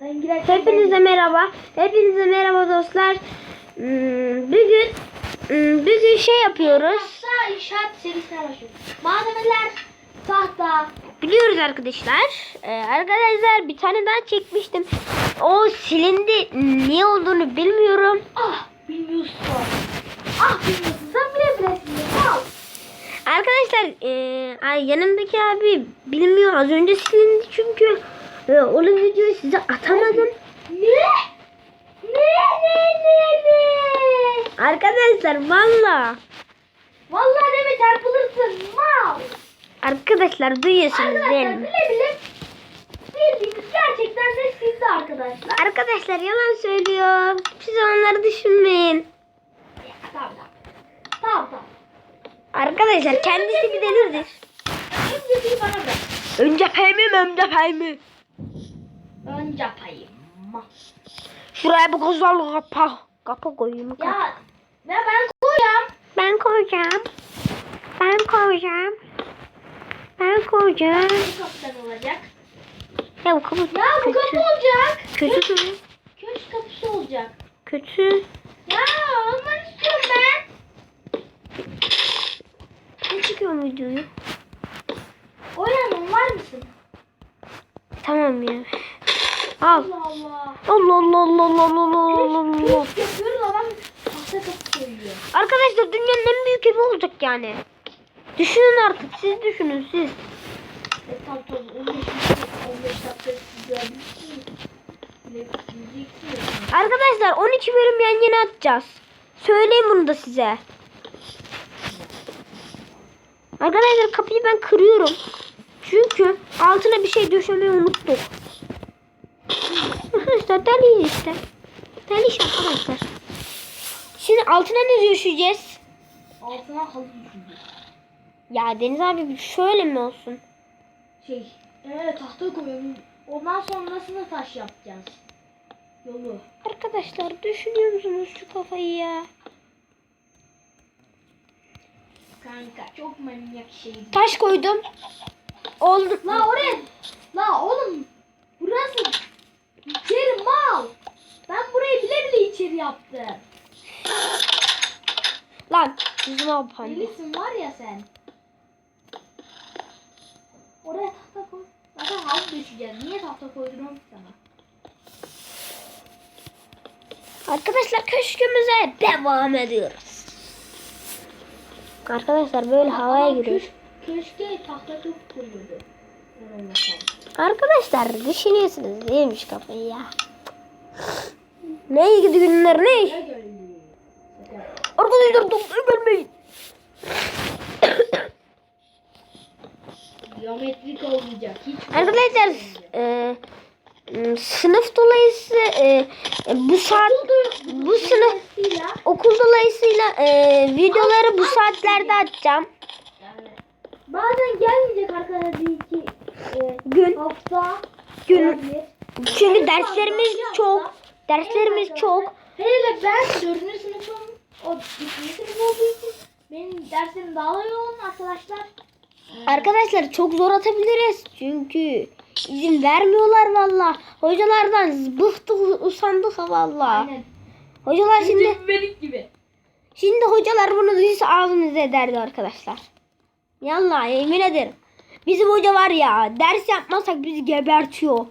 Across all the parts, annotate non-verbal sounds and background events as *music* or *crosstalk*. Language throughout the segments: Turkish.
Hepinize merhaba. Hepinize merhaba dostlar. Hmm, Bugün hmm, bugün şey yapıyoruz. İnşaat serisine başlıyoruz. Malzemeler tahta. Biliyoruz arkadaşlar. Ee, arkadaşlar bir tane daha çekmiştim. O silindi. Niye olduğunu bilmiyorum. Ah bilmiyorsun. Ah bilmiyorsun. Sen bilebilirsin. Al. Arkadaşlar e, ay, yanımdaki abi bilmiyor. Az önce silindi çünkü. E, onu videoyu size atamadım. Ne? Ne ne ne ne? Arkadaşlar valla. Vallahi deme çarpılırsın. Mal. Arkadaşlar duyuyorsunuz değil Arkadaşlar mi? bile bile bildiğiniz gerçekten de sizde arkadaşlar. Arkadaşlar yalan söylüyor. Siz onları düşünmeyin. Tamam tamam. Tamam tamam. Arkadaşlar kendisi bir delirdir. Önce bir bana bırak. Önce payımı önce payımı. Önce payım. Şuraya bir güzel kapa. Kapa koyayım. Kapa. Ya ve ben koyacağım. Ben koyacağım. Ben koyacağım. Ben koyacağım. Bu kapıdan olacak. Ya bu kapı Ya bu kötü. kapı olacak. Kötü mü? Köşk kapısı olacak. Kötü. Ya ondan istiyorum ben. Ne çıkıyor videoyu? Oyanın var mısın? Tamam ya. Al. Allah Allah. Allah Allah Allah Allah Allah Allah. Arkadaşlar dünyanın en büyük evi olacak yani. Düşünün artık siz düşünün siz. E tam tam 15 15 dakika görmüşsünüz. Bile diyeceksiniz. Arkadaşlar 12 bölüm yan yana atacağız. Söyleyeyim bunu da size. Arkadaşlar kapıyı ben kırıyorum. Çünkü altına bir şey döşemeyi unuttuk. Arkadaşlar deliyiz işte. Deliyiz arkadaşlar. Şimdi altına ne döşeceğiz? Altına halı. Ya Deniz abi şöyle mi olsun? Şey, evet tahta koyuyorum. Ondan sonrasında taş yapacağız. Yolu. Arkadaşlar düşünüyor musunuz şu kafayı ya? Kanka çok manyak şey. Taş koydum. Oldu. La oraya. La oğlum. Burası. İçeri mal. Ben burayı bile bile içeri yaptım. Lan abi panda. Delisin var ya sen. Oraya tahta koy. Zaten halı düşeceğiz. Niye tahta koydun ki sana? Arkadaşlar köşkümüze devam ediyoruz. Arkadaşlar böyle havaya giriyor. köş- Köşke tahta çok koyuyordu. Ben olmasaydım. Arkadaşlar düşünüyorsunuz değilmiş kafayı ya. Ne gidi günler ne? Arkadaşlar doktora gelmeyin. Geometrik olmayacak. Hiç Arkadaşlar e, sınıf dolayısıyla e, e, bu saat bu sınıf okul dolayısıyla e, videoları bu saatlerde açacağım. yani bazen gelmeyecek arkadaşlar Gün hafta gün çünkü derslerimiz çok derslerimiz çok. Hele ben dördüncü sınıfım o ikinci sınıf olduğu için benim derslerim daha da yoğun arkadaşlar. Arkadaşlar çok zor atabiliriz çünkü izin vermiyorlar valla. Hocalardan bıktık usandık valla. Hocalar şimdi benim gibi. şimdi hocalar bunu duysa ağzımıza ederdi arkadaşlar. Yallah yemin ederim. Bizim hoca var ya ders yapmasak bizi gebertiyor.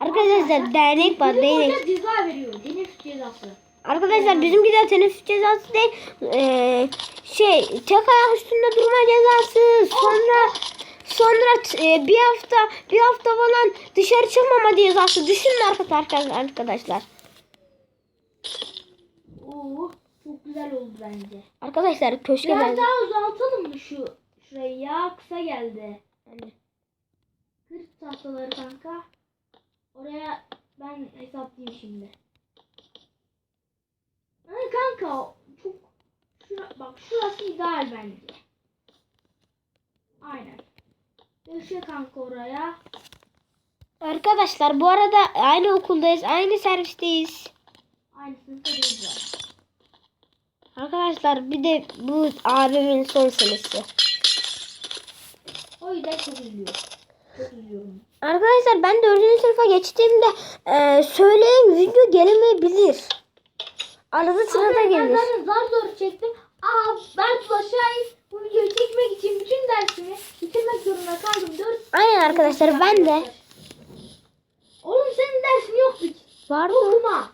Arkadaşlar dernek var Bizim dernek. hoca ceza veriyor. Teneffüs cezası. Arkadaşlar bizimki de teneffüs cezası değil. Ee, şey tek ayak üstünde durma cezası. Sonra sonra e, bir hafta bir hafta falan dışarı çıkmama cezası. Düşünün arkadaşlar arkadaşlar. Oo, çok güzel oldu bence. Arkadaşlar köşke Biraz daha uzaltalım mı şu şurayı ya? Kısa geldi. Hani Kır tahtaları kanka. Oraya ben hesaplayayım şimdi. Hani kanka çok şura, bak şurası ideal bence. Aynen. Döşe kanka oraya. Arkadaşlar bu arada aynı okuldayız. Aynı servisteyiz. Aynı sınıfta değil zaten. Arkadaşlar bir de bu abimin son senesi. O yüzden çok üzülüyor. Çok üzüyorum. Arkadaşlar ben dördüncü sınıfa geçtiğimde e, söyleyen video gelemeyebilir. Arada sırada Ben gelir. zaten zar zor çektim. Aa ben Şahin bu videoyu çekmek için bütün dersimi bitirmek zorunda kaldım. Dört Aynen arkadaşlar ben de. Oğlum senin dersin yoktu ki. Vardı. Okuma.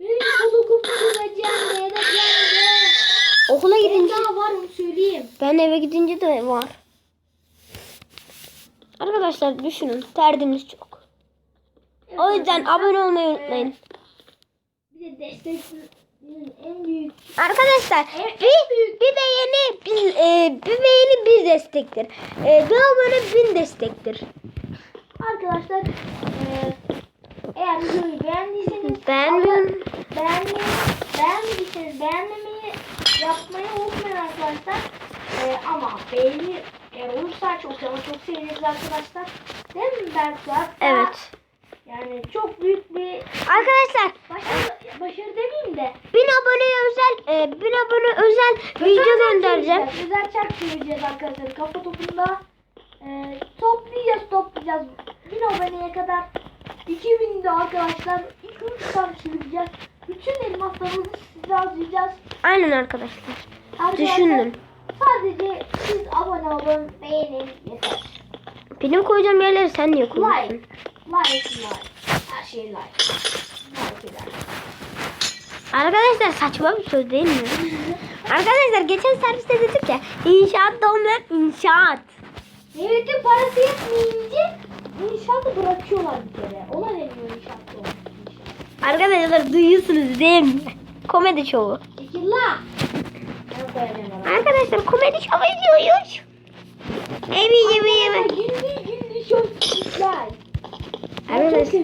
Benim de edeceğim de. Okula gidince daha var onu söyleyeyim. ben eve gidince de var. Arkadaşlar düşünün derdimiz çok. O yüzden abone olmayı unutmayın. Bir de destekçinin en büyük Arkadaşlar bir, bir beğeni bir, e, bir beğeni bir destektir. E, bir abone bin destektir. arkadaşlar e, eğer videoyu beğendiyseniz Beğenmiyorum. beğenmeyi beğenmediyseniz beğenmemeyi yapmayı unutmayın arkadaşlar. E, ama beğeni eğer olursa çok ama çok seviniriz arkadaşlar. Değil mi? Hatta Evet. Yani çok büyük bir Arkadaşlar başarı, başarı demeyeyim de bin aboneye özel e, bin abone özel video göndereceğim. çevireceğiz, Özel çark çevireceğiz arkadaşlar. Kafa topunda e, toplayacağız toplayacağız. 1000 aboneye kadar 2000'de arkadaşlar 2-3 saat süreceğiz. Bütün elmaslarımızı size harcayacağız. Aynen arkadaşlar. Arkadaşlar, Düşünün. Sadece siz abone olun, beğenin yeter. Benim koyacağım yerleri sen niye koyuyorsun? Like, like, like. Her şey like. Like eder. Arkadaşlar saçma bir söz değil mi? *laughs* Arkadaşlar geçen serviste dedik ya inşaat da olmayan inşaat. Devletin parası yetmeyince inşaatı bırakıyorlar bir kere. Ona deniyor inşaatta inşaat. Arkadaşlar duyuyorsunuz değil mi? Komedi şovu. Çekil la. Ben koyacağım ona. Arkadaşlar komedi şovu izliyoruz. Evi. Ben çok Arkadaşlar,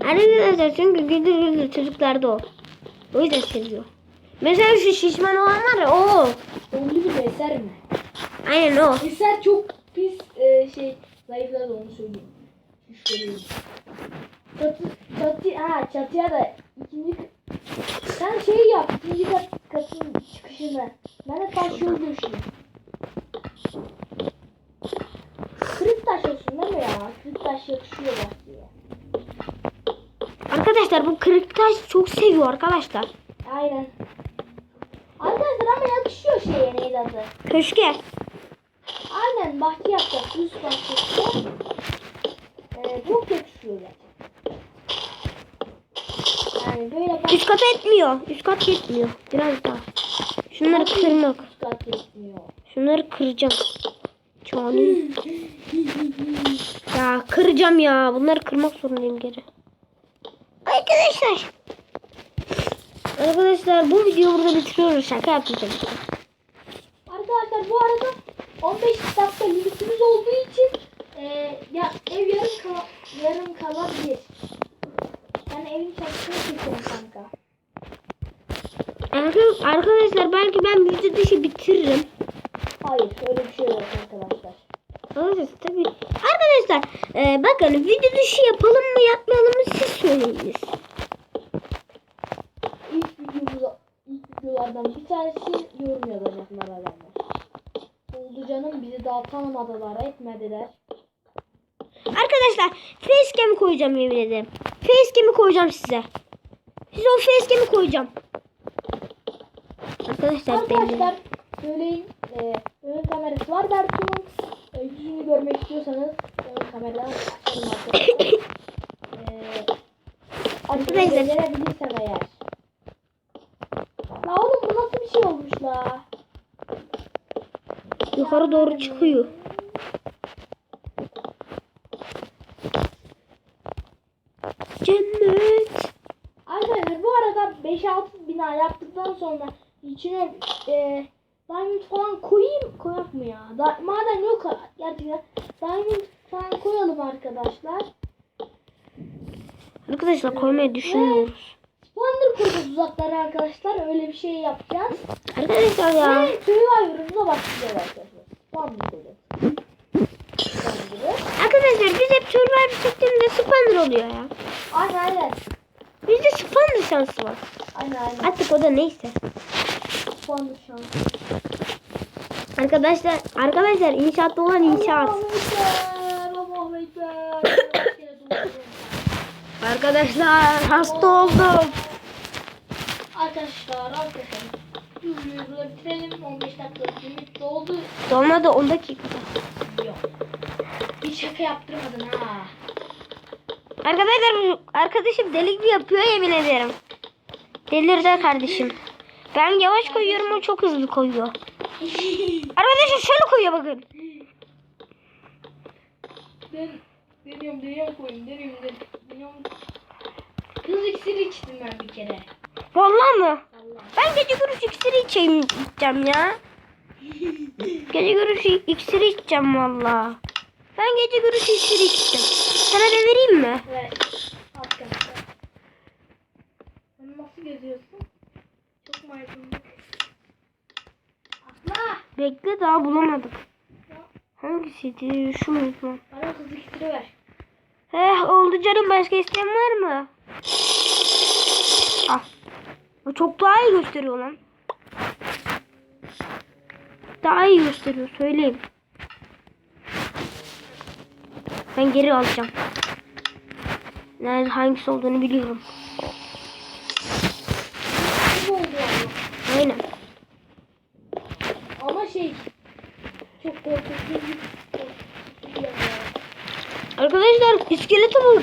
arkadaşlar çünkü güldür güldür çocuklarda o. O yüzden seviyor. Mesela şu şişman olan var ya o. Ünlü bir eser mi? Aynen o. Eser çok pis e, şey zayıfladı onu söyleyeyim. Çatı, çatı, ha çatıya da ikinci sen şey yap ikinci kat, katın çıkışını. Ben de taş yol döşeyim. Kırık taş olsun değil mi ya? Kırık taş yakışıyor bahçeye. Arkadaşlar bu kırık taş çok seviyor arkadaşlar. Aynen. Arkadaşlar ama yakışıyor şeye neydi adı? Köşke. Aynen bahçe yapacağız. Üst bahçesi. Ee, çok yakışıyor gerçekten. Yani böyle bak Üst kat etmiyor. Üst kat yetmiyor. Biraz daha. Şunları kırmak. üst kat yetmiyor. Şunları kıracağım. Cani. ya kıracağım ya. Bunları kırmak zorundayım geri. Arkadaşlar. Arkadaşlar bu videoyu burada bitiriyoruz. Şaka yapmayacağım. Arkadaşlar bu arada 15 dakika limitimiz olduğu için e, ya ev yarım kala, yarım kalabilir. Yani evin çatısını çekelim kanka. Arka- Arkadaşlar belki ben video dışı bitiririm. Hayır öyle bir şey yok arkadaşlar. Arkadaşlar tabii. Arkadaşlar e, bakın video dışı yapalım mı yapmayalım mı siz söyleyiniz. İlk videomuza, ilk videolardan bir tanesi yorum yazacaklar adamlar. Oldu canım bizi daha tanımadılar etmediler. Arkadaşlar facecam'i koyacağım yemin ederim. Facecam'i koyacağım size. Size o facecam'i koyacağım. Arkadaşlar benim. Arkadaşlar söyleyin e, ön kamerası var Bertu'nun. E, yüzünü görmek istiyorsanız ön kameradan açalım arkadaşlar. e, Arkadaşlar. Becerebilirsem eğer. La oğlum bu nasıl bir şey olmuş la? Yukarı doğru çıkıyor. Cennet. Arkadaşlar bu arada 5-6 bina yaptıktan sonra içine e, diamond falan koyayım koyak mı ya? Da, madem yok gerçekten diamond falan koyalım arkadaşlar. Arkadaşlar koymayı düşünmüyoruz. Spawner kuracağız uzaklara arkadaşlar. Öyle bir şey yapacağız. Arkadaşlar ya. Ve Survivor'ımıza başlayacağız arkadaşlar. Spawner kuracağız. Arkadaşlar biz hep Survivor çektiğimizde spawner oluyor ya. Aynen aynen. Bizde spawner şansı var. Aynen aynen. Artık o da neyse kapandı şu an. Arkadaşlar, arkadaşlar inşaatta olan inşaat. arkadaşlar hasta oldum. Arkadaşlar, arkadaşlar. Yürüyoruz, trenim 15 dakika limit doldu. Dolmadı 10 dakika. Yok. Bir şaka yaptırmadın ha. Arkadaşlar arkadaşım delik mi yapıyor yemin ederim. Delirdi kardeşim. Ben yavaş koyuyorum o çok hızlı koyuyor. Arkadaşlar şöyle koyuyor bakın. ben deniyorum deniyorum koyayım deniyorum deniyorum. Kız iksiri içtim ben bir kere. Vallahi mı? Allah. Ben gece görüş iksiri içeyim içeceğim ya. Gece görüş iksiri içeceğim valla. Ben gece görüş iksiri içeceğim. Sana da vereyim mi? Ve alt katta. Sen nasıl geziyorsun? Atla. Bekle daha bulamadık. Hangisiydi? Şu muydu? Bana kız iksiri ver. Heh oldu canım başka isteyen var mı? Ah. O çok daha iyi gösteriyor lan. Daha iyi gösteriyor söyleyeyim. Ben geri alacağım. Nerede hangisi olduğunu biliyorum. Ne oldu ama? Aynen. Ama şey çok korkutucu. Arkadaşlar iskeleti o.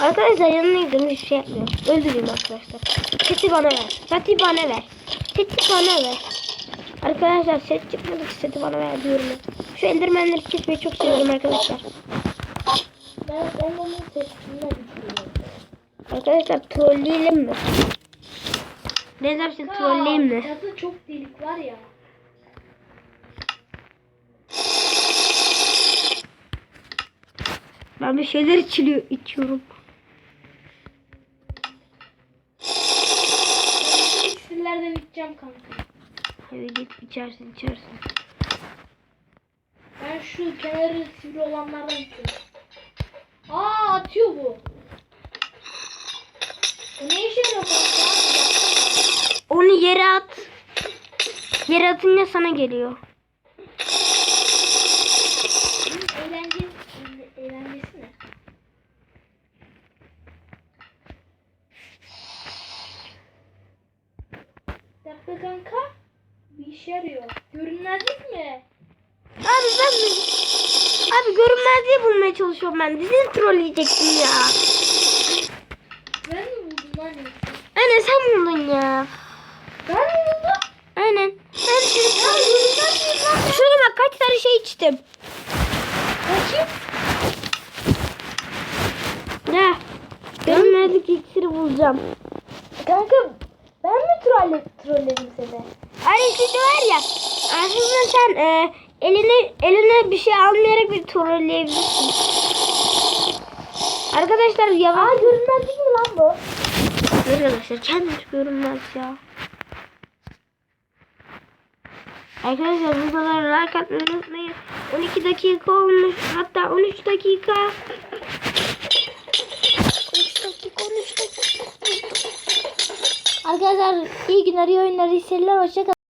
Arkadaşlar yanına gidelim hiçbir şey yapmıyor. Öldüreyim arkadaşlar. Seti bana ver. Seti bana ver. Seti bana ver. Arkadaşlar set çıkmadı ki seti bana ver diyorum. ben. Şu endermenleri kesmeyi çok seviyorum arkadaşlar. Ben onların sesinden düşüyorum. Arkadaşlar trolleyelim mi? Ne dersin trolleyeyim mi? Çatı çok delik var ya. Ben bir şeyler içiliyor, içiyorum. Ben iksirlerden içeceğim kanka. Hadi git içersin içersin. Ben şu kenarı sivri olanlardan içiyorum. Aa atıyor. Bu yere at. Yere atınca sana geliyor. Bunun eğlence, eğlencesi ne? Dakika kanka. Bir işe yarıyor. Görünmezlik mi? Abi ben mi? Abi görünmezliği bulmaya çalışıyorum ben. Dizini trolleyeceksin ya. Ben mi buldum lan yoksa? Aynen sen buldun ya. Ben mi buldum? Aynen. Ben şimdi... Ya görünmezlik lan. Şuraya bak kaç içtim. Bakayım. Ya. Görünmezlik iksiri bulacağım. Kanka ben mi trolle, trolledim seni? Hani şimdi var ya. Aslında sen e, eline eline bir şey almayarak bir trolleyebilirsin. Arkadaşlar Aa yavaş. görünmezlik mi lan bu? Arkadaşlar kendisi görünmez ya. Arkadaşlar kadar like atmayı unutmayın. 12 dakika olmuş. Hatta 13 dakika. 13 dakika 13 dakika. Arkadaşlar iyi günler iyi oyunlar iyi seyirler hoşçakalın.